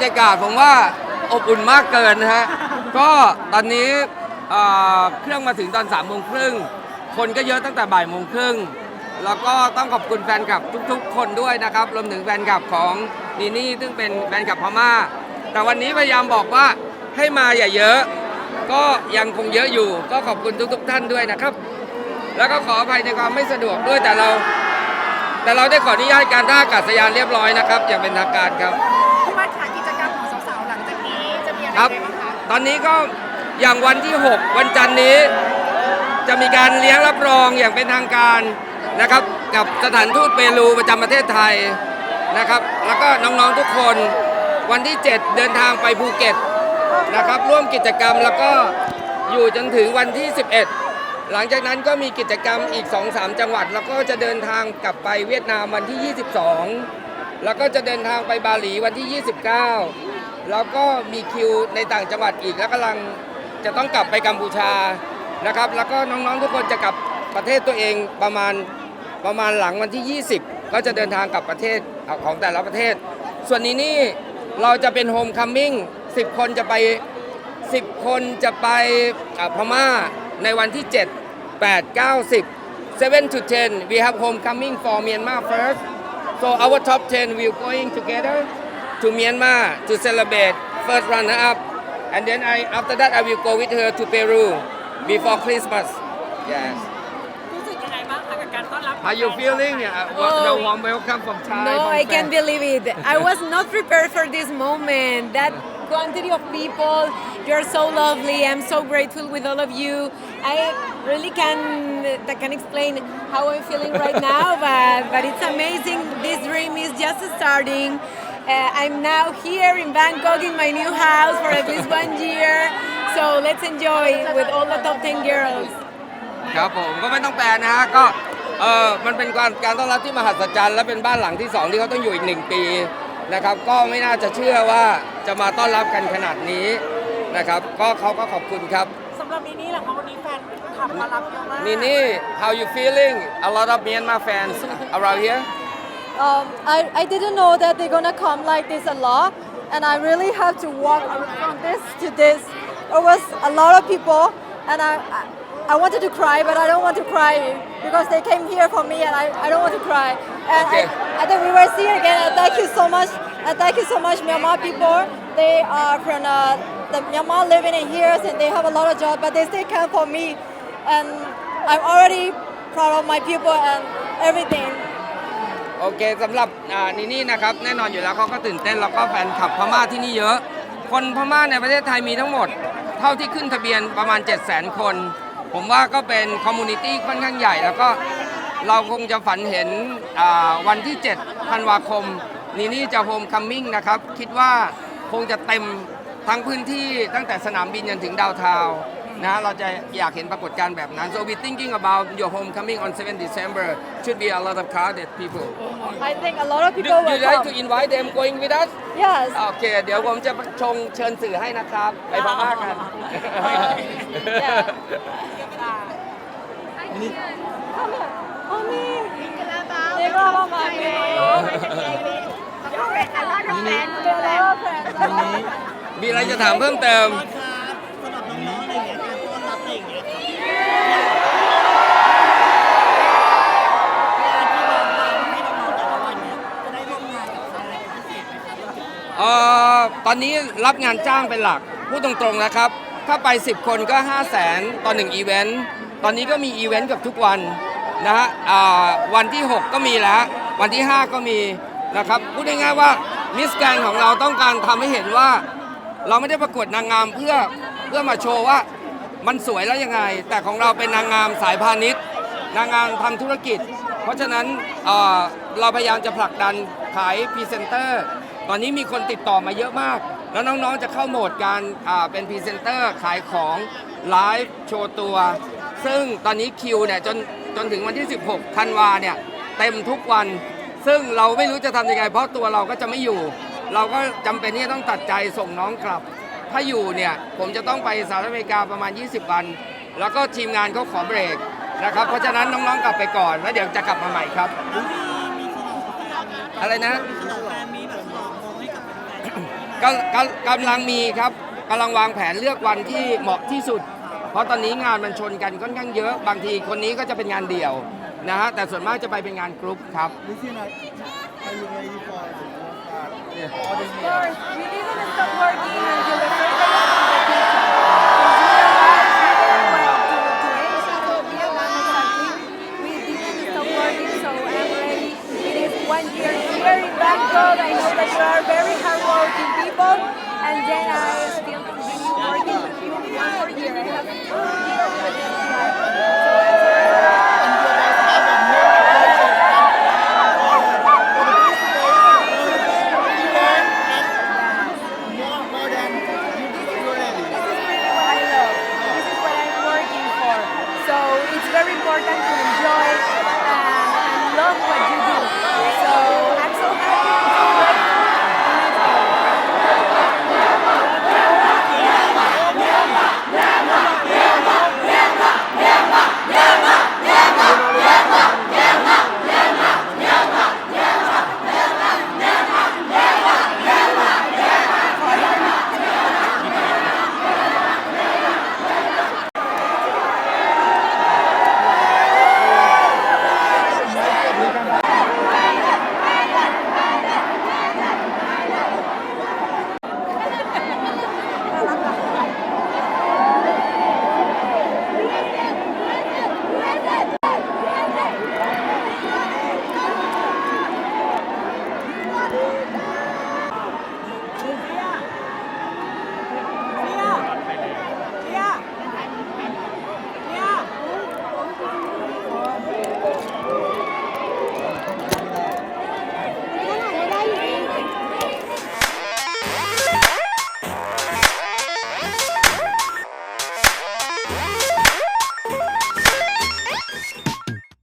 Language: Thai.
บรรยากาศผมว่าอบอุ่นมากเกินนะฮะ ก็ตอนนี้เอ่อเครื่องมาถึงตอน3ามโมงครึ่ง คนก็เยอะตั้งแต่บ่ายโมงครึ่ง แล้วก็ต้องขอบคุณแฟนคลับทุกๆ คนด้วยนะครับ รวมถึงแฟนคลับของนีนี่ซึ่งเป็นแฟนคลับพม่า แต่วันนี้พยายามบอกว่าให้มาอย่าเยอะ ก็ยังคงเยอะอยู่ ก็ขอบคุณทุก ๆ ท่านด้วยนะครับ แล้วก็ขออภัยในความไม่สะดวกด้วยแต่เรา แต่เราได้ขออนุญาตการท่าอากาศยานเรียบร้อยนะครับอย่างเป็นทางการครับ ครับ ตอนนี้ก็อย่างวันที่ 6 วันจันทร์นี้ จะมีการเลี้ยงรับรองอย่างเป็นทางการนะครับ กับสถานทูตเปรูประจำประเทศไทยนะครับ แล้วก็น้องๆทุกคนวันที่ 7 เดินทางไปภูเก็ตนะครับ ร่วมกิจกรรมแล้วก็อยู่จนถึงวันที่ 11 หลังจากนั้นก็มีกิจกรรมอีก 2-3 จังหวัด แล้วก็จะเดินทางกลับไปเวียดนามวันที่ 22 แล้วก็จะเดินทางไปบาหลีวันที่ 29 แล้วก็มีคิวในต่างจังหวัดอีก แล้วกำลังจะต้องกลับไปกัมพูชานะครับ แล้วก็น้องๆทุกคนจะกลับประเทศตัวเองประมาณประมาณหลังวันที่ 20 ก็จะเดินทางกลับประเทศของแต่ละประเทศ ส่วนนี้นี่เราจะเป็นโฮมคัมมิ่ง10 คนจะไป 10 คนจะไปอ่าพม่าในวันที่ 7 8 9 10 7 to 10 we have homecoming for Myanmar first so our top 10 will going together to Myanmar to celebrate first runner up and then I after that I will go with her to Peru before Christmas yes รู้สึกยังไงบ้างคะกับการต้อนรับ how you feeling uh, what the warm welcome from Thai No, from I can't fans? believe it. I was not prepared for this moment. That quantity of people, you're so lovely. I'm so grateful with all of you. I really can I can explain how I'm feeling right now, but but it's amazing. This dream is just starting. Uh, I'm now here in Bangkok in my new house for at least one year. So let's enjoy with all the top 10 girls. ครับผมก็ไม่ต้องแปลนะฮะก็เออมันเป็นการการต้อนรับที่มหัศจรรย์และเป็นบ้านหลังที่สองที่เขาต้องอยู่อีกหนึ่งปีนะครับก็ไม่น่าจะเชื่อว่าจะมาต้อนรับกันขนาดนี้นะครับก็เขาก็ขอบคุณครับ สำหรับนี้นี่แหละคะวันนี้แฟนขับมารับเยอะมากนี่นี่ how you feeling a lot of Myanmar fans around here Um, I, I didn't know that they're gonna come like this a lot, and I really have to walk from this to this. It was a lot of people, and I, I, I wanted to cry, but I don't want to cry because they came here for me, and I, I don't want to cry. And Okay. I, I think we will see you again. And thank you so much, and thank you so much, Myanmar people. They are from uh, the Myanmar living in here, and they have a lot of jobs, but they still come for me, and I'm already proud of my people and everything. โอเคสำหรับอ่านี่นี่นะครับแน่นอนอยู่แล้วเขาก็ตื่นเต้นแล้วก็แฟนคลับพม่าที่นี่เยอะ คนพม่าในประเทศไทยมีทั้งหมด เท่าที่ขึ้นทะเบียนประมาณ 7 0 0 0 0 0 คน ผมว่าก็เป็นคอมมูนิตี้ค่อนข้างใหญ่แล้วก็เราคงจะฝันเห็นอ่าวันที่7ธันวาคมนี่นี่จะโฮมคัมมิ่งนะครับ คิดว่าคงจะเต็มทั้งพื้นที่ตั้งแต่สนามบินจนถึงดาวเทาวน์ นะเราจะอยากเห็นปรากฏการณ์แบบนั้น so we thinking about your homecoming on 7 December should be a lot of crowded people I think a lot of Do people you will like to come. invite them going with us Yes. โอเคเดี๋ยวผมจะชงเชิญสื่อให้นะครับ ไปพม่ากัน They got all my friends. มีอะไรจะถามเพิ่มเติมเอ่ อตอนนี้รับงานจ้างเป็นหลัก พูดตรงๆนะครับ ถ้าไป 10 คนก็ 5 0 0แสนต่อ1อีเวนต์ ตอนนี้ก็มีอีเวนต์เกับทุกวันนะฮะวันที่ 6 ก็มีแล้ว วันที่ 5 ก็มีนะครับ พูดง่ายๆว่ามิสแกนของเราต้องการทำให้เห็นว่า เราไม่ได้ประกวดนางงามเพื่อเพื่อมาโชว์ว่ามันสวยแล้วยังไง แต่ของเราเป็นนางงามสายพาณิชย์ นางงามทำธุรกิจ เพราะฉะนั้นเราพยายามจะผลักดันขายพรีเซนเตอร์ ตอนนี้มีคนติดต่อมาเยอะมาก แล้วน้องๆจะเข้าโหมดการเป็นพรีเซนเตอร์ขายของไลฟ์โชว์ตัว ซึ่งตอนนี้คิวเนี่ยจนจนถึงวันที่ 16ธันวาเนี่ยเต็มทุกวัน ซึ่งเราไม่รู้จะทำยังไง เพราะตัวเราก็จะไม่อยู่ เราก็จำเป็นที่จะต้องตัดใจส่งน้องกลับ ถ้าอยู่เนี่ยผมจะต้องไปสหรัฐอเมริกาประมาณ 20 วัน แล้วก็ทีมงานเขาขอเบรกนะครับ เพราะฉะนั้นน้องๆกลับไปก่อน แล้วเดี๋ยวจะกลับมาใหม่ครับ อะไรนะ กำกำกำลังมีครับกำลังวางแผนเลือกวันที่เหมาะที่สุด เพราะตอนนี้งานมันชนกันค่อนข้างเยอะ บางทีคนนี้ก็จะเป็นงานเดี่ยวนะฮะแต่ส่วนมากจะไปเป็นงานกรุ๊ปครับ Lucina, are you ready for the uh, Of audience? course, we didn't stop working until the And then I you This is what I love. This is what I'm working for. So it's very important